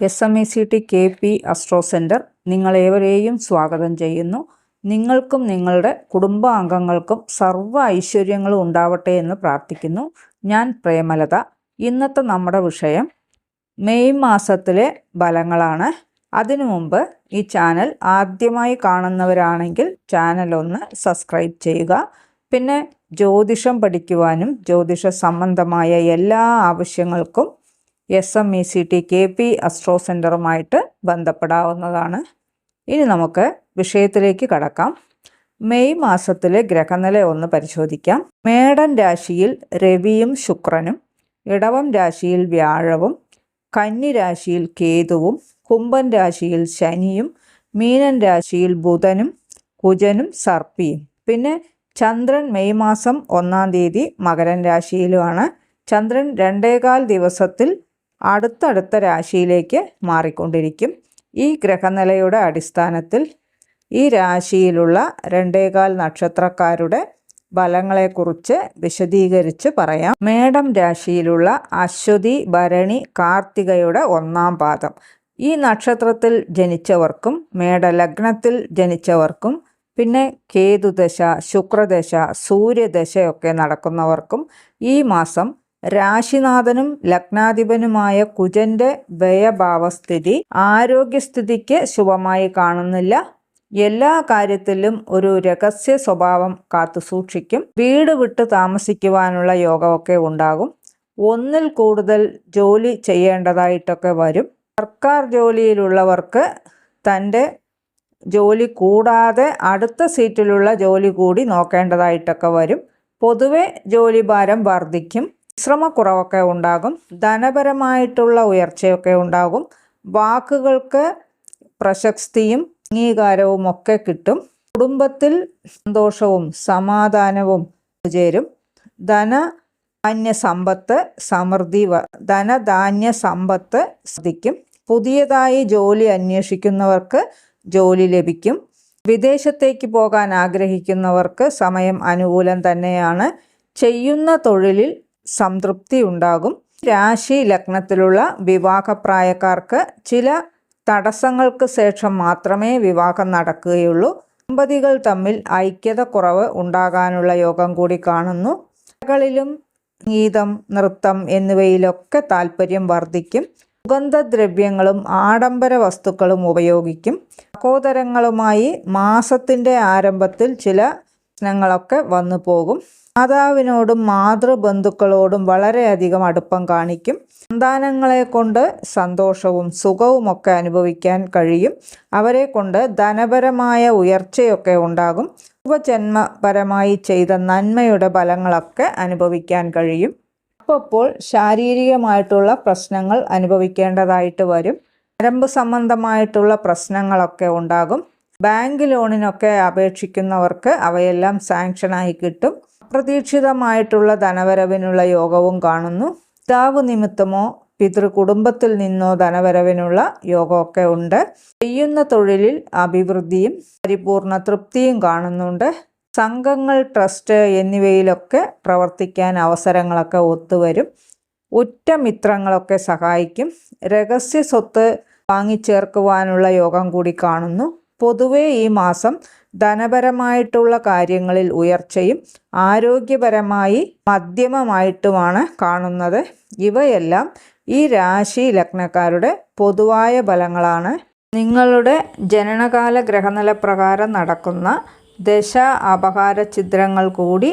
S M E C T K P astro centre നിങ്ങളേവരെയും സ്വാഗതം ചെയ്യുന്നു. നിങ്ങൾക്കും നിങ്ങളുടെ കുടുംബാംഗങ്ങൾക്കും സർവ ഐശ്വര്യങ്ങളും ഉണ്ടാവട്ടെ എന്ന് പ്രാർത്ഥിക്കുന്നു. ഞാൻ പ്രേമലത. ഇന്നത്തെ നമ്മുടെ വിഷയം മെയ് മാസത്തിലെ ഫലങ്ങളാണ്. അതിനു മുമ്പ് ഈ ചാനൽ ആദ്യമായി കാണുന്നവരാണെങ്കിൽ ചാനൽ ഒന്ന് സബ്സ്ക്രൈബ് ചെയ്യുക. പിന്നെ ജ്യോതിഷം പഠിക്കുവാനും ജ്യോതിഷ സംബന്ധമായ എല്ലാ ആവശ്യങ്ങൾക്കും S M E C T K P astro സെന്ററുമായിട്ട് ബന്ധപ്പെടാവുന്നതാണ്. ഇനി നമുക്ക് വിഷയത്തിലേക്ക് കടക്കാം. മെയ് മാസത്തിലെ ഗ്രഹനില ഒന്ന് പരിശോധിക്കാം. മേടൻ രാശിയിൽ രവിയും ശുക്രനും ഇടവം രാശിയിൽ വ്യാഴവും കന്നി രാശിയിൽ കേതുവും കുംഭൻ രാശിയിൽ ശനിയും മീനൻ രാശിയിൽ ബുധനും കുജനും സർപ്പിയും. പിന്നെ ചന്ദ്രൻ മെയ് മാസം ഒന്നാം തീയതി മകരൻ രാശിയിലുമാണ്. ചന്ദ്രൻ രണ്ടേകാൽ ദിവസത്തിൽ അടുത്തടുത്ത രാശിയിലേക്ക് മാറിക്കൊണ്ടിരിക്കും. ഈ ഗ്രഹനിലയുടെ അടിസ്ഥാനത്തിൽ ഈ രാശിയിലുള്ള രണ്ടേകാൽ നക്ഷത്രക്കാരുടെ ഫലങ്ങളെക്കുറിച്ച് വിശദീകരിച്ച് പറയാം. മേടം രാശിയിലുള്ള അശ്വതി ഭരണി കാർത്തികയുടെ ഒന്നാം പാദം. ഈ നക്ഷത്രത്തിൽ ജനിച്ചവർക്കും മേടലഗ്നത്തിൽ ജനിച്ചവർക്കും പിന്നെ കേതുദശ ശുക്രദശ സൂര്യദശയൊക്കെ നടക്കുന്നവർക്കും ഈ മാസം രാശിനാഥനും ലഗ്നാധിപനുമായ കുജന്റെ വ്യയഭാവസ്ഥിതി ആരോഗ്യസ്ഥിതിക്ക് ശുഭമായി കാണുന്നില്ല. എല്ലാ കാര്യത്തിലും ഒരു രഹസ്യ സ്വഭാവം കാത്തു സൂക്ഷിക്കും. വീട് വിട്ട് താമസിക്കുവാനുള്ള യോഗമൊക്കെ ഉണ്ടാകും. ഒന്നിൽ കൂടുതൽ ജോലി ചെയ്യേണ്ടതായിട്ടൊക്കെ വരും. സർക്കാർ ജോലിയിലുള്ളവർക്ക് തന്റെ ജോലി കൂടാതെ അടുത്ത സീറ്റിലുള്ള ജോലി കൂടി നോക്കേണ്ടതായിട്ടൊക്കെ വരും. പൊതുവെ ജോലിഭാരം വർദ്ധിക്കും. വിശ്രമക്കുറവൊക്കെ ഉണ്ടാകും ധനപരമായിട്ടുള്ള ഉയർച്ചയൊക്കെ ഉണ്ടാകും വാക്കുകൾക്ക് പ്രശസ്തിയും അംഗീകാരവും ഒക്കെ കിട്ടും കുടുംബത്തിൽ സന്തോഷവും സമാധാനവും ചേരും. ധന ധാന്യ സമ്പത്ത് സമൃദ്ധി ധനധാന്യ സമ്പത്ത് ശ്രദ്ധിക്കും പുതിയതായി ജോലി അന്വേഷിക്കുന്നവർക്ക് ജോലി ലഭിക്കും. വിദേശത്തേക്ക് പോകാൻ ആഗ്രഹിക്കുന്നവർക്ക് സമയം അനുകൂലം തന്നെയാണ്. ചെയ്യുന്ന തൊഴിലിൽ സംതൃപ്തി ഉണ്ടാകും. രാശി ലഗ്നത്തിലുള്ള വിവാഹപ്രായക്കാർക്ക് ചില തടസ്സങ്ങൾക്ക് ശേഷം മാത്രമേ വിവാഹം നടക്കുകയുള്ളൂ. ദമ്പതികൾ തമ്മിൽ ഐക്യത കുറവ് ഉണ്ടാകാനുള്ള യോഗം കൂടി കാണുന്നു. കലകളിലും ഗീതം നൃത്തം എന്നിവയിലൊക്കെ താല്പര്യം വർദ്ധിക്കും. സുഗന്ധദ്രവ്യങ്ങളും ആഡംബര വസ്തുക്കളും ഉപയോഗിക്കും. സഹോദരങ്ങളുമായി മാസത്തിന്റെ ആരംഭത്തിൽ ചില പ്രശ്നങ്ങളൊക്കെ വന്നു പോകും. മാതാവിനോടും മാതൃബന്ധുക്കളോടും വളരെയധികം അടുപ്പം കാണിക്കും. സന്താനങ്ങളെ കൊണ്ട് സന്തോഷവും സുഖവുമൊക്കെ അനുഭവിക്കാൻ കഴിയും. അവരെ കൊണ്ട് ധനപരമായ ഉയർച്ചയൊക്കെ ഉണ്ടാകും. ഉപജന്മപരമായി ചെയ്ത നന്മയുടെ ഫലങ്ങളൊക്കെ അനുഭവിക്കാൻ കഴിയും. അപ്പോൾ ശാരീരികമായിട്ടുള്ള പ്രശ്നങ്ങൾ അനുഭവിക്കേണ്ടതായിട്ട് വരും. നരമ്പ് സംബന്ധമായിട്ടുള്ള പ്രശ്നങ്ങളൊക്കെ ഉണ്ടാകും. ബാങ്ക് ലോണിനൊക്കെ അപേക്ഷിക്കുന്നവർക്ക് അവയെല്ലാം സാങ്ഷനായി കിട്ടും. അപ്രതീക്ഷിതമായിട്ടുള്ള ധനവരവിനുള്ള യോഗവും കാണുന്നു. പിതാവ് നിമിത്തമോ പിതൃകുടുംബത്തിൽ നിന്നോ ധനവരവിനുള്ള യോഗമൊക്കെ ഉണ്ട്. ചെയ്യുന്ന തൊഴിലിൽ അഭിവൃദ്ധിയും പരിപൂർണ തൃപ്തിയും കാണുന്നുണ്ട്. സംഘങ്ങൾ ട്രസ്റ്റ് എന്നിവയിലൊക്കെ പ്രവർത്തിക്കാൻ അവസരങ്ങളൊക്കെ ഒത്തുവരും. ഉറ്റ മിത്രങ്ങളൊക്കെ സഹായിക്കും. രഹസ്യ സ്വത്ത് വാങ്ങിച്ചേർക്കുവാനുള്ള യോഗം കൂടി കാണുന്നു. പൊതുവെ ഈ മാസം ധനപരമായിട്ടുള്ള കാര്യങ്ങളിൽ ഉയർച്ചയും ആരോഗ്യപരമായി മധ്യമമായിട്ടുമാണ് കാണുന്നത്. ഇവയെല്ലാം ഈ രാശി ലഗ്നക്കാരുടെ പൊതുവായ ഫലങ്ങളാണ്. നിങ്ങളുടെ ജനനകാല ഗ്രഹനില പ്രകാരം നടക്കുന്ന ദശ അപഹാര ചിത്രങ്ങൾ കൂടി